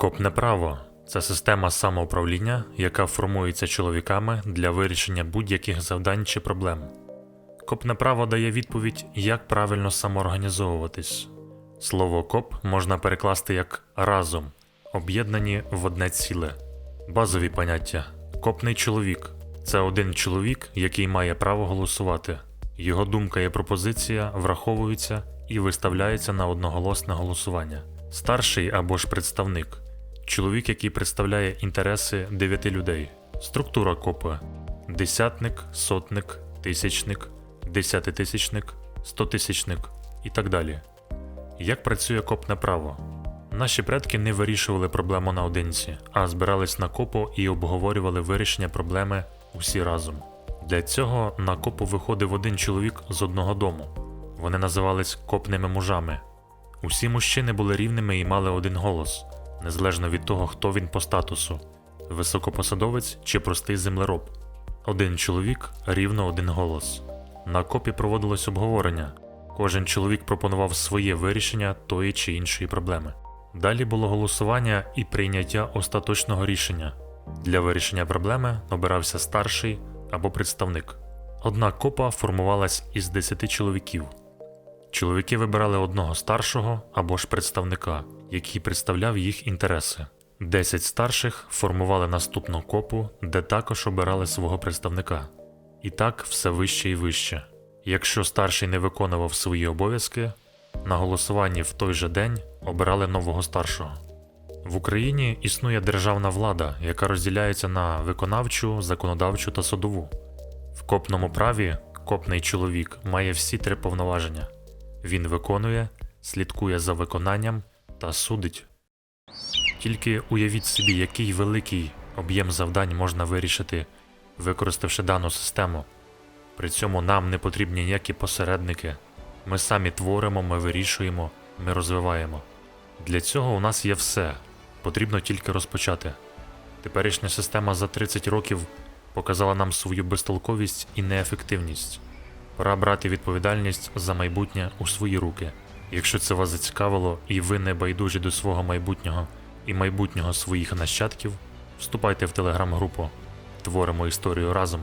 Копне право це система самоуправління, яка формується чоловіками для вирішення будь-яких завдань чи проблем. Копне право дає відповідь, як правильно самоорганізовуватись. Слово коп можна перекласти як разом, об'єднані в одне ціле. Базові поняття: копний чоловік це один чоловік, який має право голосувати. Його думка і пропозиція враховуються і виставляються на одноголосне голосування. Старший або ж представник чоловік, який представляє інтереси дев'яти людей. Структура копи: десятник, сотник, тисячник, десятитисячник, стотисячник і так далі. Як працює копне право? Наші предки не вирішували проблему наодинці, а збирались на копу і обговорювали вирішення проблеми усі разом. Для цього на копу виходив один чоловік з одного дому. Вони називались копними мужами. Усі мужчини були рівними і мали один голос, незалежно від того, хто він по статусу високопосадовець чи простий землероб. Один чоловік рівно один голос. На копі проводилось обговорення. Кожен чоловік пропонував своє вирішення тої чи іншої проблеми. Далі було голосування і прийняття остаточного рішення. Для вирішення проблеми обирався старший або представник. Одна копа формувалась із 10 чоловіків. Чоловіки вибирали одного старшого або ж представника, який представляв їх інтереси. 10 старших формували наступну копу, де також обирали свого представника. І так все вище і вище. Якщо старший не виконував свої обов'язки, на голосуванні в той же день обирали нового старшого. В Україні існує державна влада, яка розділяється на виконавчу, законодавчу та судову. В копному праві копний чоловік має всі три повноваження: він виконує, слідкує за виконанням та судить. Тільки уявіть собі, який великий об'єм завдань можна вирішити, використавши дану систему. При цьому нам не потрібні ніякі посередники. Ми самі творимо, ми вирішуємо, ми розвиваємо. Для цього у нас є все. Потрібно тільки розпочати. Теперішня система за 30 років показала нам свою безтолковість і неефективність. Пора брати відповідальність за майбутнє у свої руки. Якщо це вас зацікавило і ви не байдужі до свого майбутнього і майбутнього своїх нащадків, вступайте в телеграм-групу. Творимо історію разом.